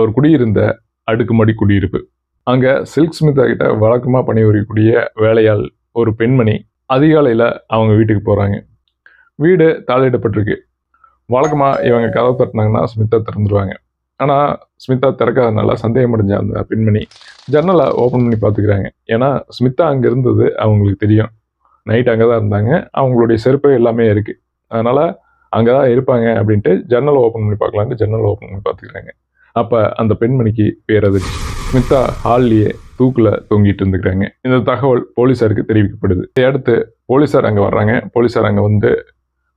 அவர் குடியிருந்த அடுக்குமாடி குடியிருப்பு. அங்கே சில்க் ஸ்மிதா கிட்ட வழக்கமாக பணிபுரியக்கூடிய வேலையாள் ஒரு பெண்மணி அதிகாலையில் அவங்க வீட்டுக்கு போகிறாங்க வீடு தாளிடப்பட்டிருக்கு. வழக்கமாக இவங்க கதவை தட்டினாங்கன்னா ஸ்மிதா திறந்துருவாங்க. ஆனால் ஸ்மிதா திறக்காதனால சந்தேகம் அடைஞ்ச அந்த பெண்மணி ஜன்னலை ஓப்பன் பண்ணி பார்த்துக்கிறாங்க. ஏன்னா ஸ்மிதா அங்கே இருந்தது அவங்களுக்கு தெரியும். நைட் அங்கே தான் இருந்தாங்க. அவங்களுடைய செருப்பு எல்லாமே இருக்குது அதனால் அங்கே தான் இருப்பாங்க அப்படின்ட்டு ஜன்னலை ஓப்பன் பண்ணி பார்க்கலான்ட்டு ஜன்னலை ஓப்பன் பண்ணி பார்த்துக்கிறாங்க. அப்போ அந்த பெண்மணிக்கு பேரதிர்ச்சி ஸ்மிதா ஹால்லேயே தூக்கில் தொங்கிட்டு இருந்துக்கிறாங்க. இந்த தகவல் போலீஸாருக்கு தெரிவிக்கப்படுது. இதையடுத்து போலீஸார் அங்கே வர்றாங்க. போலீஸார் அங்கே வந்து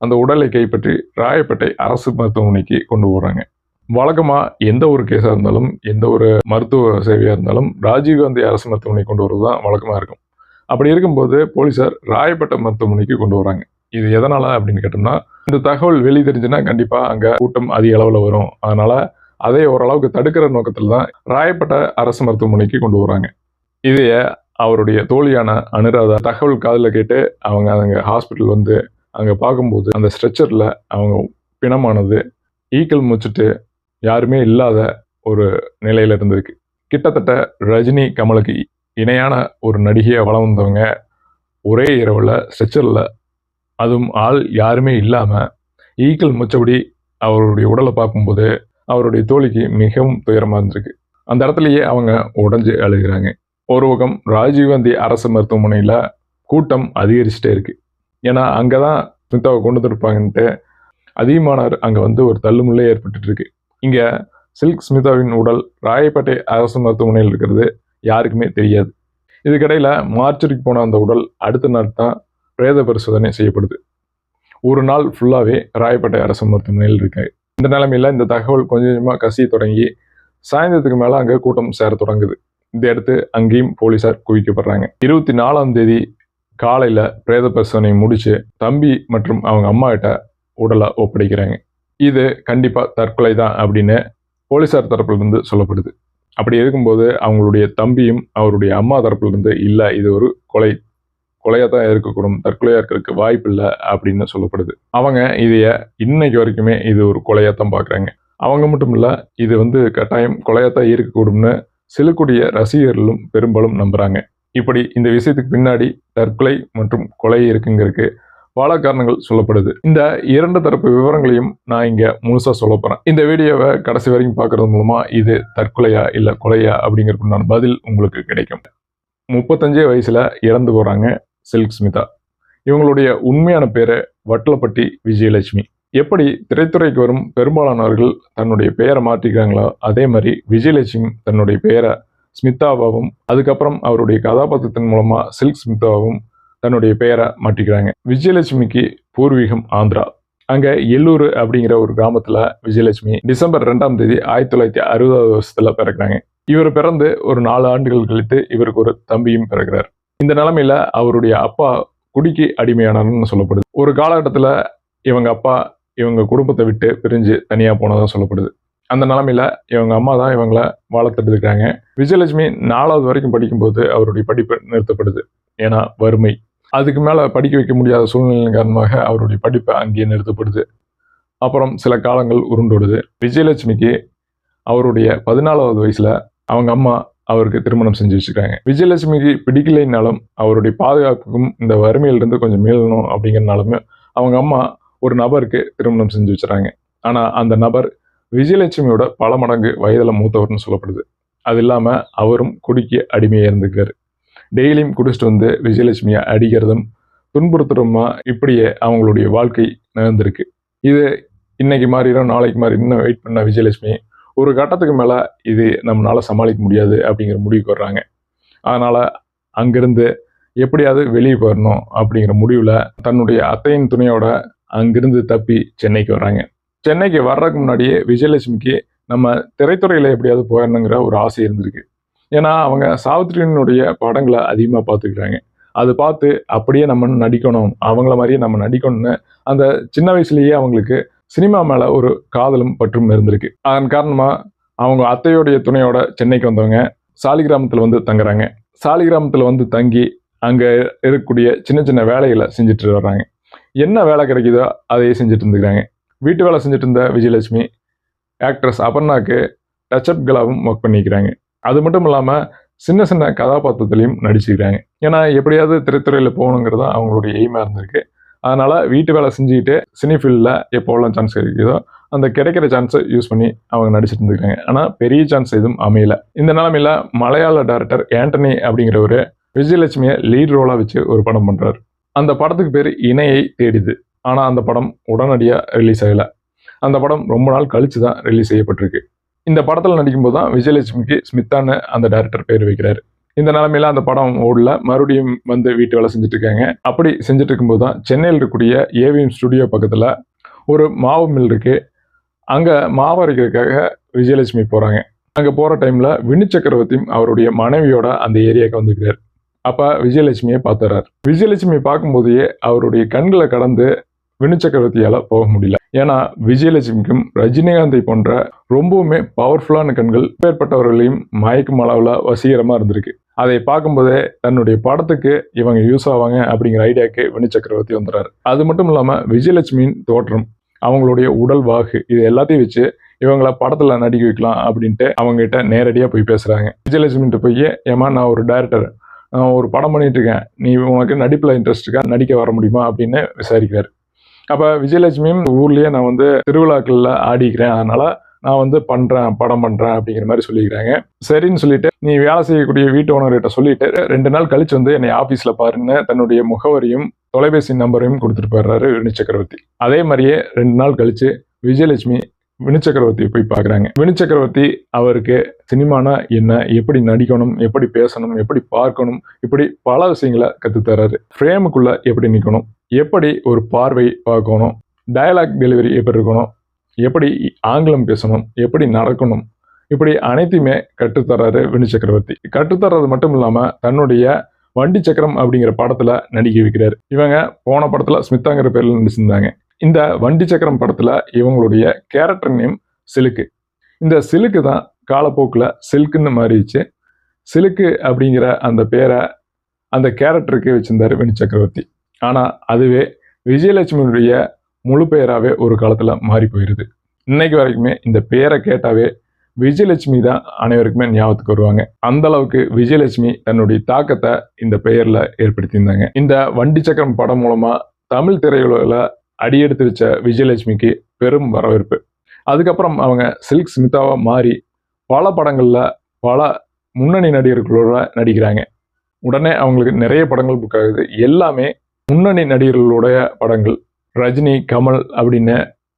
அந்த உடலை கைப்பற்றி ராயப்பேட்டை அரசு மருத்துவமனைக்கு கொண்டு போகிறாங்க வழக்கமாக எந்த ஒரு கேஸாக இருந்தாலும் எந்த ஒரு மருத்துவ சேவையாக இருந்தாலும் ராஜீவ்காந்தி அரசு மருத்துவமனை கொண்டு வருவது தான் வழக்கமாக இருக்கும். அப்படி இருக்கும்போது போலீஸார் ராயப்பேட்டை மருத்துவமனைக்கு கொண்டு வராங்க இது எதனால் அப்படின்னு கேட்டோம்னா இந்த தகவல் வெளி தெரிஞ்சுன்னா கண்டிப்பாக அங்கே கூட்டம் அதிக அளவில் வரும். அதனால் அதை ஓரளவுக்கு தடுக்கிற நோக்கத்தில் தான் ராயப்பேட்டை அரசு மருத்துவமனைக்கு கொண்டு வராங்க. இதைய அவருடைய தோழியான அனுராதா தகவல் காதில் கேட்டு அவங்க அங்கே ஹாஸ்பிட்டல் வந்து அங்கே பார்க்கும்போது அந்த ஸ்ட்ரெச்சரில் அவங்க பிணமானது ஈக்கள் முச்சிட்டு யாருமே இல்லாத ஒரு நிலையில் இருந்திருக்கு. கிட்டத்தட்ட ரஜினி கமலுக்கு இணையான ஒரு நடிகையை வளம் வந்தவங்க ஒரே இரவில் ஸ்ட்ரெச்சரில் அதுவும் ஆள் யாருமே இல்லாமல் ஈக்கள் முச்சபடி அவருடைய உடலை பார்க்கும்போது அவருடைய தோழிக்கு மிகவும் துயரமாக இருந்திருக்கு. அந்த இடத்துலயே அவங்க உடஞ்சு அழுகிறாங்க. ஒரு பக்கம் ராஜீவ்காந்தி அரசு மருத்துவமனையில் கூட்டம் அதிகரிச்சுட்டே இருக்கு. ஏன்னா அங்கே தான் ஸ்மிதாவை கொண்டு வந்துருப்பாங்கன்ட்டு அதிகமானவர் அங்கே வந்து ஒரு தள்ளுமுள்ளே ஏற்பட்டுட்டு இருக்கு. இங்கே சில்க் ஸ்மிதாவின் உடல் ராயப்பேட்டை அரசு மருத்துவமனையில் இருக்கிறது யாருக்குமே தெரியாது. இதுக்கிடையில் மார்ச்சரிக்கு போன அந்த உடல் அடுத்த நாள் தான் பிரேத பரிசோதனை செய்யப்படுது. ஒரு நாள் ஃபுல்லாகவே ராயப்பேட்டை அரசு மருத்துவமனையில் இருக்கு இந்த நிலைமையில இந்த தகவல் கொஞ்சம் கொஞ்சமாக கசிய தொடங்கி சாயந்தரத்துக்கு மேலே அங்கே கூட்டம் சேர தொடங்குது. இந்த அங்கேயும் போலீசார் குவிக்கப்படுறாங்க. இருபத்தி நாலாம் தேதி காலையில் பிரேத பரிசோதனை முடித்து தம்பி மற்றும் அவங்க அம்மா கிட்ட உடலை ஒப்படைக்கிறாங்க. இது கண்டிப்பாக தற்கொலை தான் அப்படின்னு போலீசார் தரப்பிலிருந்து சொல்லப்படுது. அப்படி இருக்கும்போது அவங்களுடைய தம்பியும் அவருடைய அம்மா தரப்பிலிருந்து இல்லை இது ஒரு கொலை கொலையாக தான் இருக்கக்கூடும் தற்கொலையாக இருக்கிறதுக்கு வாய்ப்பு இல்லை அப்படின்னு சொல்லப்படுது. அவங்க இதைய இன்னைக்கு வரைக்குமே இது ஒரு கொலையாக தான் பார்க்குறாங்க அவங்க மட்டும் இல்லை இது வந்து கட்டாயம் கொலையாக தான் இருக்கக்கூடும்னு சிலக்குடிய ரசிகர்களும் பெரும்பாலும் நம்புகிறாங்க இப்படி இந்த விஷயத்துக்கு பின்னாடி தற்கொலை மற்றும் கொலை இருக்குங்கிறதுக்கு பல காரணங்கள் சொல்லப்படுது. இந்த இரண்டு தரப்பு விவரங்களையும் நான் இங்கே முழுசாக சொல்ல போகிறேன் இந்த வீடியோவை கடைசி வரைக்கும் பார்க்கறது மூலமாக இது தற்கொலையா இல்லை கொலையா அப்படிங்கிறதுக்குண்டான பதில் உங்களுக்கு கிடைக்கும். முப்பத்தஞ்சே வயசில் இறந்து போகிறாங்க சில்க் ஸ்மிதா. இவங்களுடைய உண்மையான பேரை வட்டலப்பட்டி விஜயலட்சுமி. எப்படி திரைத்துறைக்கு வரும் பெரும்பாலானவர்கள் தன்னுடைய பெயரை மாற்றிக்கிறாங்களோ அதே மாதிரி விஜயலட்சுமி தன்னுடைய பெயரை ஸ்மிதாவாகவும் அதுக்கப்புறம் அவருடைய கதாபாத்திரத்தின் மூலமாக சில்க் ஸ்மிதாவும் தன்னுடைய பெயரை மாற்றிக்கிறாங்க. விஜயலட்சுமிக்கு பூர்வீகம் ஆந்திரா. அங்கே எல்லூர் அப்படிங்கிற ஒரு கிராமத்தில் விஜயலட்சுமி டிசம்பர் ரெண்டாம் தேதி ஆயிரத்தி தொள்ளாயிரத்தி அறுபதாவது வருஷத்துல பிறக்கிறாங்க. இவர் பிறந்து ஒரு நாலு ஆண்டுகள் கழித்து இவருக்கு ஒரு தம்பியும் பிறக்கிறார். இந்த நிலமையில் அவருடைய அப்பா குடிக்கு அடிமையானார்னு சொல்லப்படுது. ஒரு காலகட்டத்தில் இவங்க அப்பா இவங்க குடும்பத்தை விட்டு பிரிஞ்சு தனியாக போனதாக சொல்லப்படுது. அந்த நிலமையில இவங்க அம்மா தான் இவங்கள வளர்த்துட்டு இருக்காங்க. விஜயலட்சுமி நாலாவது வரைக்கும் படிக்கும்போது அவருடைய படிப்பு நிறுத்தப்படுது. ஏன்னா வறுமை. அதுக்கு மேலே படிக்க வைக்க முடியாத சூழ்நிலையின் காரணமாக அவருடைய படிப்பு அங்கேயே நிறுத்தப்படுது. அப்புறம் சில காலங்கள் உருண்டோடுது. விஜயலட்சுமிக்கு அவருடைய பதினாலாவது வயசில் அவங்க அம்மா அவருக்கு திருமணம் செஞ்சு வச்சுருக்காங்க. விஜயலட்சுமிக்கு பிடிக்கலைனாலும் அவருடைய பாதுகாப்புக்கும் இந்த வறுமையிலிருந்து கொஞ்சம் மீளணும் அப்படிங்கிறனாலுமே அவங்க அம்மா ஒரு நபருக்கு திருமணம் செஞ்சு வச்சுறாங்க ஆனால் அந்த நபர் விஜயலட்சுமியோட பல மடங்கு வயதில் மூத்தவர்னு சொல்லப்படுது. அது இல்லாமல் அவரும் குடிக்க அடிமையாக இருந்துக்காரு டெய்லியும் குடிச்சிட்டு வந்து விஜயலட்சுமியை அடிக்கிறதும் துன்புறுத்துறதுமா இப்படியே அவங்களுடைய வாழ்க்கை நிகழ்ந்திருக்கு இது இன்னைக்கு மாறிடும் நாளைக்கு மாறி இன்னும் வெயிட் பண்ண விஜயலட்சுமி ஒரு கட்டத்துக்கு மேலே இது நம்மளால சமாளிக்க முடியாது அப்படிங்கிற முடிவுக்கு வர்றாங்க. அதனால் அங்கேருந்து எப்படியாவது வெளியே போயிடணும் அப்படிங்கிற முடிவில் தன்னுடைய அத்தையின் துணையோட அங்கிருந்து தப்பி சென்னைக்கு வர்றாங்க. சென்னைக்கு வர்றதுக்கு முன்னாடியே விஜயலட்சுமிக்கு நம்ம திரைத்துறையில் எப்படியாவது போயிடணுங்கிற ஒரு ஆசை இருந்திருக்கு. ஏன்னா அவங்க சாவித்திரியினுடைய படங்களை அதிகமாக பார்த்துக்கிறாங்க. அது பார்த்து அப்படியே நம்ம நடிக்கணும் அவங்கள மாதிரியே நம்ம நடிக்கணும்னு அந்த சின்ன வயசுலேயே அவங்களுக்கு சினிமா மேலே ஒரு காதலும் பற்றும் இருந்திருக்கு. அதன் காரணமாக அவங்க அத்தையோடைய துணையோட சென்னைக்கு வந்தவங்க சாலிகிராமத்தில் வந்து தங்குறாங்க. சாலிகிராமத்தில் வந்து தங்கி அங்கே இருக்கக்கூடிய சின்ன சின்ன வேலைகளை செஞ்சுட்டு வர்றாங்க. என்ன வேலை கிடைக்குதோ அதையே செஞ்சுட்டு இருந்துக்கிறாங்க. வீட்டு வேலை செஞ்சுட்டு இருந்த விஜயலட்சுமி ஆக்ட்ரஸ் அபர்ணாக்கு டச்சப்களாகவும் ஒர்க் பண்ணிக்கிறாங்க. அது மட்டும் இல்லாமல் சின்ன சின்ன கதாபாத்திரத்துலையும் நடிச்சுக்கிறாங்க. ஏன்னா எப்படியாவது திரைத்துறையில் போகணுங்கிறது தான் அவங்களுடைய எய்மாக இருந்திருக்கு. அதனால் வீட்டு வேலை செஞ்சுக்கிட்டு சினி ஃபீல்டில் எப்போல்லாம் சான்ஸ் கிடைக்குதோ அந்த கிடைக்கிற சான்ஸை யூஸ் பண்ணி அவங்க நடிச்சிட்டு இருந்துருக்காங்க ஆனால் பெரிய சான்ஸ் எதுவும் அமையல. இந்த நிலமையில் மலையாள டைரக்டர் ஆண்டனி அப்படிங்கிறவர் விஜயலட்சுமியை லீட் ரோலாக வச்சு ஒரு படம் பண்ணுறாரு அந்த படத்துக்கு பேர் இணையை தேடிது. ஆனால் அந்த படம் உடனடியாக ரிலீஸ் ஆகலை. அந்த படம் ரொம்ப நாள் கழிச்சு தான் ரிலீஸ் செய்யப்பட்டிருக்கு. இந்த படத்தில் நடிக்கும்போது தான் விஜயலட்சுமிக்கு ஸ்மித்தான்னு அந்த டேரக்டர் பேர் வைக்கிறாரு. இந்த நிலமையில அந்த படம் ஓடல. மறுபடியும் வந்து வீட்டு வேலை செஞ்சுட்டு இருக்காங்க அப்படி செஞ்சுட்டு இருக்கும்போது தான் சென்னையில் இருக்கக்கூடிய ஏவிஎம் ஸ்டுடியோ பக்கத்தில் ஒரு மாவு மில் இருக்கு. அங்கே மாவு அரைக்கிறதுக்காக விஜயலட்சுமி போகிறாங்க அங்கே போகிற டைமில் வினு சக்கரவர்த்தியும் அவருடைய மனைவியோட அந்த ஏரியாவுக்கு வந்துக்கிறார் அப்போ விஜயலட்சுமியை பார்த்துறாரு. விஜயலட்சுமி பார்க்கும்போதே அவருடைய கண்களை கடந்து வினு சக்கரவர்த்தியால் போக முடியல. ஏன்னா விஜயலட்சுமிக்கும் ரஜினிகாந்தை போன்ற ரொம்பவுமே பவர்ஃபுல்லான கண்கள் பேர்பட்டவர்களையும் மயக்கும் அளவில் வசீகரமாக இருந்திருக்கு. அதை பார்க்கும்போதே தன்னுடைய படத்துக்கு இவங்க யூஸ் ஆவாங்க அப்படிங்கிற ஐடியாவுக்கு வினு சக்கரவர்த்தி வந்துடுறாரு. அது மட்டும் இல்லாமல் விஜயலட்சுமியின் தோற்றம் அவங்களுடைய உடல் வாகு இது எல்லாத்தையும் வச்சு இவங்கள படத்தில் நடிக்க வைக்கலாம் அப்படின்ட்டு அவங்ககிட்ட நேரடியாக போய் பேசுகிறாங்க விஜயலட்சுமிகிட்ட போய் ஏமா நான் ஒரு டைரக்டர் நான் ஒரு படம் பண்ணிட்டு இருக்கேன். நீ உனக்கு நடிப்பில் இன்ட்ரெஸ்ட்டுக்கா நடிக்க வர முடியுமா? அப்படின்னு விசாரிக்கிறார். அப்போ விஜயலட்சுமியும் ஊர்லேயே நான் வந்து திருவிழாக்களில் ஆடிக்கிறேன். அதனால் நான் வந்து பண்ணுறேன் படம் பண்ணுறேன் அப்படிங்கிற மாதிரி சொல்லிக்கிறாங்க. சரின்னு சொல்லிட்டு நீ வேலை செய்யக்கூடிய வீட்டு ஓனர்கிட்ட சொல்லிட்டு ரெண்டு நாள் கழிச்சு வந்து என்னை ஆஃபீஸில் பாருன்னு தன்னுடைய முகவரியும் தொலைபேசி நம்பரையும் கொடுத்துட்டு போயிடுறாரு வினு சக்கரவர்த்தி. அதே மாதிரியே ரெண்டு நாள் கழிச்சு விஜயலட்சுமி வினு சக்கரவர்த்தியை போய் பார்க்குறாங்க வினு சக்கரவர்த்தி அவருக்கு சினிமானா என்ன எப்படி நடிக்கணும் எப்படி பேசணும் எப்படி பார்க்கணும் இப்படி பல விஷயங்களை கற்றுத்தர்றாரு ஃப்ரேமுக்குள்ளே எப்படி நிற்கணும் எப்படி ஒரு பார்வை பார்க்கணும் டயலாக் டெலிவரி எப்படி இருக்கணும் எப்படி ஆங்கிலம் பேசணும் எப்படி நடக்கணும் இப்படி அனைத்தையுமே கற்றுத்தர்றாரு வினு சக்கரவர்த்தி. கற்றுத்தர்றது மட்டும் இல்லாமல் தன்னுடைய வண்டி சக்கரம் அப்படிங்கிற படத்தில் நடிக்க வைக்கிறார். இவங்க போன படத்தில் ஸ்மித்தாங்கிற பேரில் நடிச்சிருந்தாங்க. இந்த வண்டி சக்கரம் படத்தில் இவங்களுடைய கேரக்டர் நேம் சிலுக்கு. இந்த சிலுக்கு தான் காலப்போக்கில் சில்க்குன்னு மாறிடுச்சு. சிலுக்கு அப்படிங்கிற அந்த பேரை அந்த கேரக்டருக்கு வச்சிருந்தாரு வினு சக்கரவர்த்தி. ஆனால் அதுவே விஜயலட்சுமியுடைய முழு பெயராகவே ஒரு காலத்தில் மாறி போயிடுது இன்னைக்கு வரைக்குமே இந்த பேரை கேட்டாவே விஜயலட்சுமி தான் அனைவருக்குமே ஞாபகத்துக்கு வருவாங்க. அந்த அளவுக்கு விஜயலட்சுமி தன்னுடைய தாக்கத்தை இந்த பெயரில் ஏற்படுத்தியிருந்தாங்க. இந்த வண்டி சக்கரம் படம் மூலமாக தமிழ் திரையுலகில் அடியெடுத்து வச்ச விஜயலட்சுமிக்கு பெரும் வரவேற்பு. அதுக்கப்புறம் அவங்க சில்க் ஸ்மிதாவாக மாறி பல படங்களில் பல முன்னணி நடிகர்களோட நடிக்கிறாங்க. உடனே அவங்களுக்கு நிறைய படங்கள் புக் ஆகுது. எல்லாமே முன்னணி நடிகர்களுடைய படங்கள். ரஜினி கமல் அப்படின்னு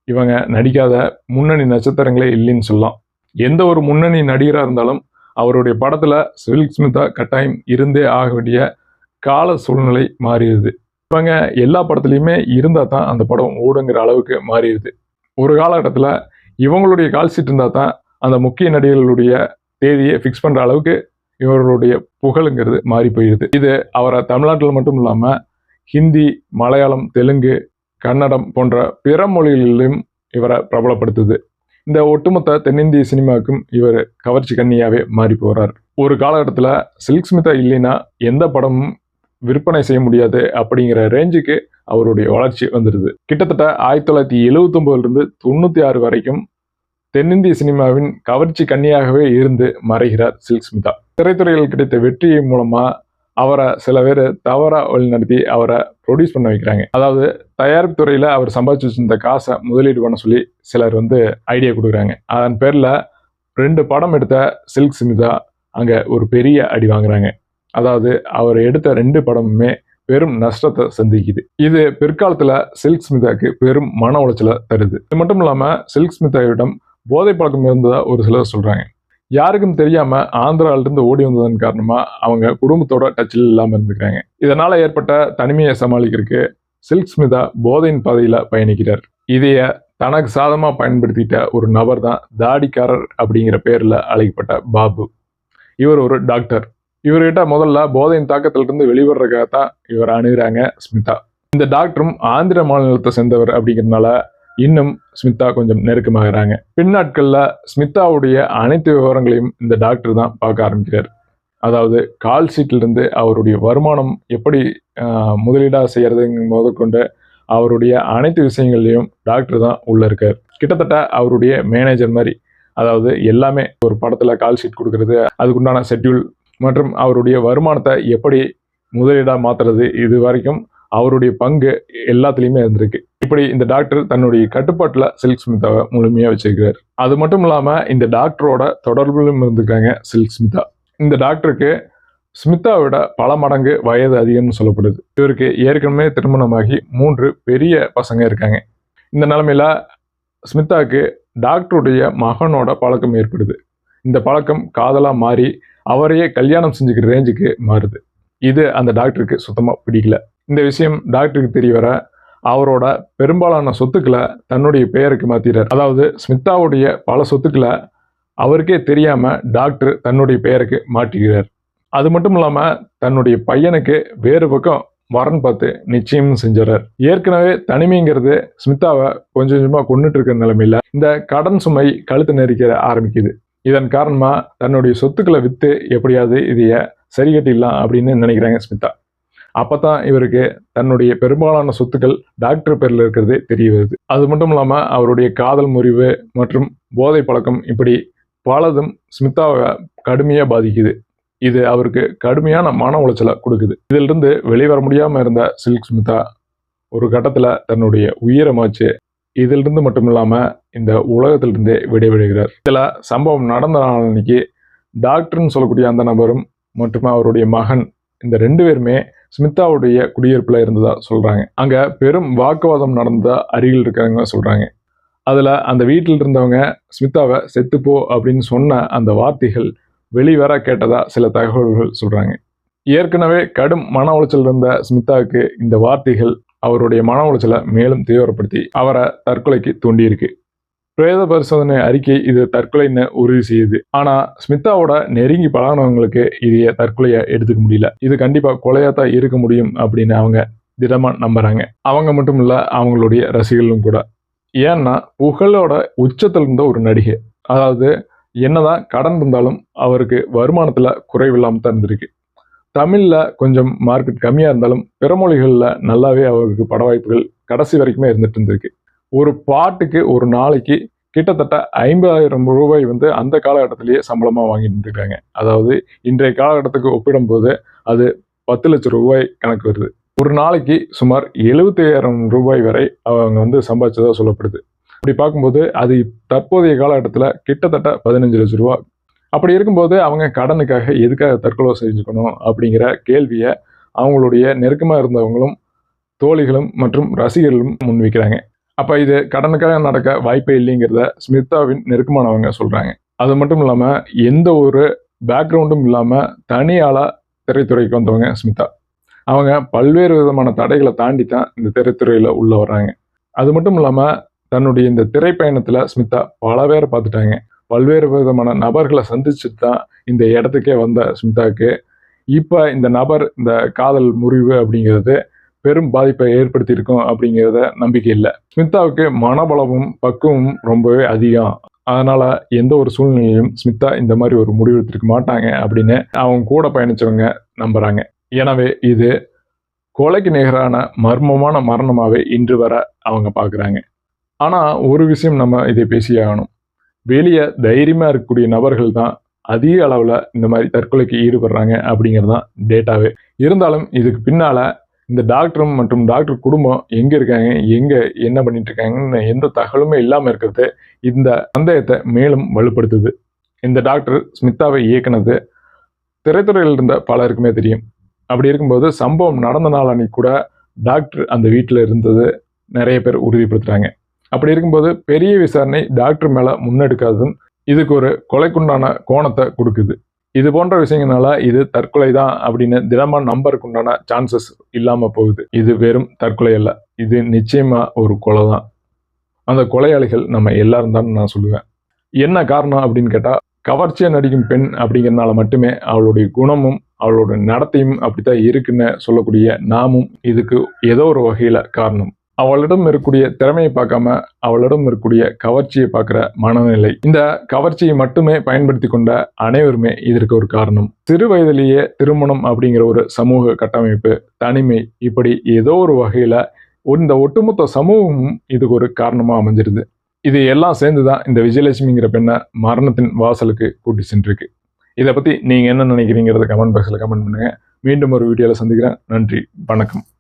இவங்க நடிக்காத முன்னணி நட்சத்திரங்களே இல்லைன்னு சொல்லலாம். எந்த ஒரு முன்னணி நடிகராக இருந்தாலும் அவருடைய படத்தில் சுவில் ஸ்மிதா கட்டாயம் இருந்தே ஆக வேண்டிய கால சூழ்நிலை மாறிடுது. இவங்க எல்லா படத்துலையுமே இருந்தால் தான் அந்த படம் ஓடுங்கிற அளவுக்கு மாறிடுது. ஒரு காலகட்டத்தில் இவங்களுடைய கால் சீட் இருந்தால் தான் அந்த முக்கிய நடிகர்களுடைய தேதியை ஃபிக்ஸ் பண்ணுற அளவுக்கு இவர்களுடைய புகழுங்கிறது மாறி போயிடுது. இது அவரை தமிழ்நாட்டில் மட்டும் இல்லாமல் ஹிந்தி மலையாளம் தெலுங்கு கன்னடம் போன்ற பிற மொழிகளிலும் இவரை பிரபலப்படுத்துது. இந்த ஒட்டுமொத்த தென்னிந்திய சினிமாவுக்கும் இவர் கவர்ச்சி கண்ணியாவே மாறி போகிறார் ஒரு காலகட்டத்தில் சில்க் ஸ்மிதா இல்லைன்னா எந்த படமும் விற்பனை செய்ய முடியாது அப்படிங்கிற ரேஞ்சுக்கு அவருடைய வளர்ச்சி வந்துடுது. கிட்டத்தட்ட ஆயிரத்தி தொள்ளாயிரத்தி எழுவத்தொன்பதுல தொண்ணூற்றி ஆறு வரைக்கும் தென்னிந்திய சினிமாவின் கவர்ச்சி கன்னியாகவே இருந்து மறைகிறார் சில்க் ஸ்மிதா. திரைத்துறையில் கிடைத்த வெற்றி மூலமாக அவரை சில பேர் தவறா வழிநடத்தி அவரை ப்ரொடியூஸ் பண்ண வைக்கிறாங்க. அதாவது தயாரிப்பு துறையில் அவர் சம்பாதிச்சு வச்சிருந்த காசை முதலீடு பண்ண சொல்லி சிலர் வந்து ஐடியா கொடுக்குறாங்க. அதன் பேரில் ரெண்டு படம் எடுத்த சில்க் ஸ்மிதா அங்கே ஒரு பெரிய அடி வாங்குறாங்க. அதாவது அவர் எடுத்த ரெண்டு படமுமே பெரும் நஷ்டத்தை சந்திக்குது. இது பிற்காலத்தில் சில்க் ஸ்மிதாக்கு பெரும் மன உளைச்சலை தருது. இது மட்டும் இல்லாமல் சில்க் ஸ்மிதாவிடம் போதை பழக்கம் இருந்ததாக ஒரு சிலர் சொல்கிறாங்க யாருக்கும் தெரியாம ஆந்திரால இருந்து ஓடி வந்ததன் காரணமா அவங்க குடும்பத்தோட டச்சில் இல்லாம இருந்துக்கிறாங்க இதனால ஏற்பட்ட தனிமையை சமாளிக்கிறதுக்கு சில்க் ஸ்மிதா போதையின் பாதையில பயணிக்கிறார். இதைய தனக்கு சாதமா பயன்படுத்திட்ட ஒரு நபர் தான் தாடிக்காரர் அப்படிங்கிற பேர்ல அழைக்கப்பட்ட பாபு. இவர் ஒரு டாக்டர் இவர்கிட்ட முதல்ல போதையின் தாக்கத்திலிருந்து வெளிவர்றதுக்காக தான் இவர் அணுகிறாங்க ஸ்மிதா. இந்த டாக்டரும் ஆந்திர மாநிலத்தை சேர்ந்தவர் அப்படிங்கிறதுனால இன்னும் ஸ்மிதா கொஞ்சம் நெருக்கமாகிறாங்க. பின்னாட்களில் ஸ்மிதாவுடைய அனைத்து விவரங்களையும் இந்த டாக்டர் தான் பார்க்க ஆரம்பிக்கிறார். அதாவது கால் சீட்டிலிருந்து அவருடைய வருமானம் எப்படி முதலீடாக செய்கிறதுங்க முதற்கொண்டு அவருடைய அனைத்து விஷயங்கள்லையும் டாக்டர் தான் உள்ளே இருக்கார். கிட்டத்தட்ட அவருடைய மேனேஜர் மாதிரி அதாவது எல்லாமே ஒரு படத்தில் கால் ஷீட் கொடுக்கறது அதுக்குண்டான ஷெட்யூல் மற்றும் அவருடைய வருமானத்தை எப்படி முதலீடாக மாற்றுறது இது வரைக்கும் அவருடைய பங்கு எல்லாத்துலேயுமே இருந்திருக்கு. இப்படி இந்த டாக்டர் தன்னுடைய கட்டுப்பாட்டில் சில்க் ஸ்மிதாவை முழுமையாக வச்சிருக்கிறார். அது மட்டும் இல்லாமல் இந்த டாக்டரோட தொடர்பிலும் இருந்திருக்காங்க சில்க் ஸ்மிதா இந்த டாக்டருக்கு ஸ்மிதாவோட பல மடங்கு வயது அதிகம்னு சொல்லப்படுது. இவருக்கு ஏற்கனவே திருமணமாகி மூன்று பெரிய பசங்க இருக்காங்க. இந்த நிலமையில ஸ்மிதாவுக்கு டாக்டருடைய மகனோட பழக்கம் ஏற்படுது. இந்த பழக்கம் காதலாக மாறி அவரையே கல்யாணம் செஞ்சுக்கிற ரேஞ்சுக்கு மாறுது. இது அந்த டாக்டருக்கு சுத்தமாக பிடிக்கல. இந்த விஷயம் டாக்டருக்கு தெரிய வர அவரோட பெரும்பாலான சொத்துக்களை தன்னுடைய பெயருக்கு மாற்றிடுறார் அதாவது ஸ்மிதாவுடைய பல சொத்துக்களை அவருக்கே தெரியாமல் டாக்டர் தன்னுடைய பெயருக்கு மாற்றுகிறார் அது மட்டும் இல்லாமல் தன்னுடைய பையனுக்கு வேறு பக்கம் வரன் பார்த்து நிச்சயம் செஞ்சிடறார். ஏற்கனவே தனிமைங்கிறது ஸ்மிதாவை கொஞ்சம் கொஞ்சமாக கொண்டுட்டு இருக்கிற நிலைமையில் இந்த கடன் சுமை கழுத்து நெரிக்க ஆரம்பிக்குது. இதன் காரணமாக தன்னுடைய சொத்துக்களை விற்று எப்படியாவது இதைய சரி கட்டிடலாம் அப்படின்னு நினைக்கிறாங்க ஸ்மிதா. அப்போ தான் இவருக்கு தன்னுடைய பெரும்பாலான சொத்துக்கள் டாக்டர் பேரில் இருக்கிறது தெரிய வருது. அது மட்டும் இல்லாமல் அவருடைய காதல் முறிவு மற்றும் போதை பழக்கம் இப்படி பலதும் ஸ்மிதாவை கடுமையாக பாதிக்குது. இது அவருக்கு கடுமையான மன உளைச்சலை கொடுக்குது. இதிலிருந்து வெளிவர முடியாமல் இருந்த சில்க் ஸ்மிதா ஒரு கட்டத்தில் தன்னுடைய உயிரை மாச்சு இதிலிருந்து மட்டும் இல்லாமல் இந்த உலகத்திலிருந்தே விடைவிடுகிறார் இதில் சம்பவம் நடந்த நாள் அன்னைக்கு டாக்டர்னு சொல்லக்கூடிய அந்த நபரும் மற்றும் அவருடைய மகன்? இந்த ரெண்டு பேருமே ஸ்மிதாவுடைய குடியிருப்பில் இருந்ததா சொல்கிறாங்க அங்கே பெரும் வாக்குவாதம் நடந்ததா அருகில் இருக்கிறவங்க சொல்கிறாங்க அதில் அந்த வீட்டில் இருந்தவங்க ஸ்மிதாவை செத்துப்போ அப்படின்னு சொன்ன அந்த வார்த்தைகள் வெளிவர கேட்டதா சில தகவல்கள் சொல்கிறாங்க ஏற்கனவே கடும் மன உளைச்சல் இருந்த ஸ்மிதாவுக்கு இந்த வார்த்தைகள் அவருடைய மன உளைச்சலை மேலும் தீவிரப்படுத்தி அவரை தற்கொலைக்கு தூண்டியிருக்கு. பிரேத பரிசோதனை அறிக்கை இது தற்கொலைன்னு உறுதி செய்யுது. ஆனா ஸ்மிதாவோட நெருங்கி பழகினவங்களுக்கு இதைய தற்கொலையை எடுத்துக்க முடியல. இது கண்டிப்பா கொலையா தான் இருக்க முடியும் அப்படின்னு அவங்க திடமா நம்புறாங்க. அவங்க மட்டும் இல்ல அவங்களுடைய ரசிகர்களும் கூட. ஏன்னா புகழோட உச்சத்தில் இருந்த ஒரு நடிகை. அதாவது என்னதான் கடன் இருந்தாலும் அவருக்கு வருமானத்துல குறைவில்லாம தான் இருந்திருக்கு. தமிழ்ல கொஞ்சம் மார்க்கெட் கம்மியா இருந்தாலும் பிற மொழிகளில் நல்லாவே அவருக்கு பட வாய்ப்புகள் கடைசி வரைக்குமே இருந்துட்டு இருந்திருக்கு. ஒரு பாட்டுக்கு ஒரு நாளைக்கு கிட்டத்தட்ட ஐம்பதாயிரம் ரூபாய் வந்து அந்த காலகட்டத்திலேயே சம்பளமாக வாங்கிட்டு இருக்காங்க அதாவது இன்றைய காலகட்டத்துக்கு ஒப்பிடும்போது அது பத்து லட்சம் ரூபாய் கணக்கு வருது. ஒரு நாளைக்கு சுமார் எழுபத்தையாயிரம் ரூபாய் வரை அவங்க வந்து சம்பாதிச்சதாக சொல்லப்படுது. அப்படி பார்க்கும்போது அது தற்போதைய காலகட்டத்தில் கிட்டத்தட்ட பதினஞ்சு லட்சம் ரூபா. அப்படி இருக்கும்போது அவங்க கடனுக்காக எதுக்காக தற்கொலை செஞ்சுக்கணும் அப்படிங்கிற கேள்வியை அவங்களுடைய நெருக்கமாக இருந்தவங்களும் தோழிகளும் மற்றும் ரசிகர்களும் முன்வைக்கிறாங்க. அப்போ இது கடனுக்காக நடக்க வாய்ப்பே இல்லைங்கிறத ஸ்மிதாவின் நெருக்கமானவங்க சொல்கிறாங்க அது மட்டும் இல்லாமல் எந்த ஒரு பேக்ரவுண்டும் இல்லாமல் தனியாளாக திரைத்துறைக்கு வந்தவங்க ஸ்மிதா. அவங்க பல்வேறு விதமான தடைகளை தாண்டி தான் இந்த திரைத்துறையில் உள்ளே வர்றாங்க. அது மட்டும் இல்லாமல் தன்னுடைய இந்த திரைப்பயணத்தில் ஸ்மிதா பல பேரை பார்த்துட்டாங்க. பல்வேறு விதமான நபர்களை சந்திச்சுட்டு தான் இந்த இடத்துக்கே வந்த ஸ்மிதாவுக்கு. இப்போ இந்த நபர் இந்த காதல் முறிவு அப்படிங்கிறது பெரும் பாதிப்பை ஏற்படுத்தியிருக்கும் அப்படிங்கிறத நம்பிக்கை இல்லை. ஸ்மிதாவுக்கு மனபலமும் பக்குவமும் ரொம்பவே அதிகம். அதனால எந்த ஒரு சூழ்நிலையிலும் ஸ்மிதா இந்த மாதிரி ஒரு முடிவு எடுத்திருக்க மாட்டாங்க அப்படின்னு அவங்க கூட பயணிச்சவங்க நம்புறாங்க. எனவே இது கொலைக்கு நிகரான மர்மமான மரணமாகவே இன்று வர அவங்க பார்க்குறாங்க. ஆனால் ஒரு விஷயம் நம்ம இதை பேசியே ஆகணும். வெளியே தைரியமாக இருக்கக்கூடிய நபர்கள் தான் அதிக அளவில் இந்த மாதிரி தற்கொலைக்கு ஈடுபடுறாங்க அப்படிங்கிறது தான் டேட்டாவே. இருந்தாலும் இதுக்கு பின்னால் இந்த டாக்டரும் மற்றும் டாக்டர் குடும்பம் எங்கே இருக்காங்க எங்கே என்ன பண்ணிட்டு இருக்காங்கன்னு எந்த தகவலுமே இல்லாமல் இருக்கிறது இந்த சந்தேகத்தை மேலும் வலுப்படுத்துது. இந்த டாக்டர் ஸ்மிதாவை இயக்குனது திரைத்துறையில் இருந்த பலருக்குமே தெரியும். அப்படி இருக்கும்போது சம்பவம் நடந்த நாள் அன்னைக்கு கூட டாக்டர் அந்த வீட்டில் இருந்தது நிறைய பேர் உறுதிப்படுத்துகிறாங்க அப்படி இருக்கும்போது பெரிய விசாரணை டாக்டர் மேலே முன்னெடுக்காததும் இதுக்கு ஒரு கொலைக்குண்டான கோணத்தை கொடுக்குது. இது போன்ற விஷயங்களால இது தற்கொலை தான் அப்படின்னு தினமா நம்பருக்கு உண்டான சான்சஸ் இல்லாம போகுது. இது வெறும் தற்கொலை அல்ல. இது நிச்சயமா ஒரு கொலை தான் அந்த கொலையாளிகள் நம்ம எல்லாரும் தான் நான் சொல்லுவேன். என்ன காரணம் அப்படின்னு கேட்டா கவர்ச்சியாக நடிக்கும் பெண் அப்படிங்கிறதுனால மட்டுமே அவளுடைய குணமும் அவளோட நடத்தையும் அப்படித்தான் இருக்குன்னு சொல்லக்கூடிய நாமும் இதுக்கு ஏதோ ஒரு வகையில காரணம். அவளிடம் இருக்கக்கூடிய திறமையை பார்க்காம அவளிடம் இருக்கக்கூடிய கவர்ச்சியை பார்க்குற மனநிலை. இந்த கவர்ச்சியை மட்டுமே பயன்படுத்தி கொண்ட அனைவருமே இதற்கு ஒரு காரணம். சிறு வயதிலேயே திருமணம் அப்படிங்கிற ஒரு சமூக கட்டமைப்பு தனிமை இப்படி ஏதோ ஒரு வகையில் இந்த ஒட்டுமொத்த சமூகமும் இதுக்கு ஒரு காரணமாக அமைஞ்சிருது. இது எல்லாம் சேர்ந்து தான் இந்த விஜயலட்சுமிங்கிற பெண்ணை மரணத்தின் வாசலுக்கு கூட்டி சென்றிருக்கு. இதை பற்றி நீங்கள் என்ன நினைக்கிறீங்கிறத கமெண்ட் பாக்ஸில் கமெண்ட் பண்ணுங்கள் மீண்டும் ஒரு வீடியோவில் சந்திக்கிறேன். நன்றி. வணக்கம்.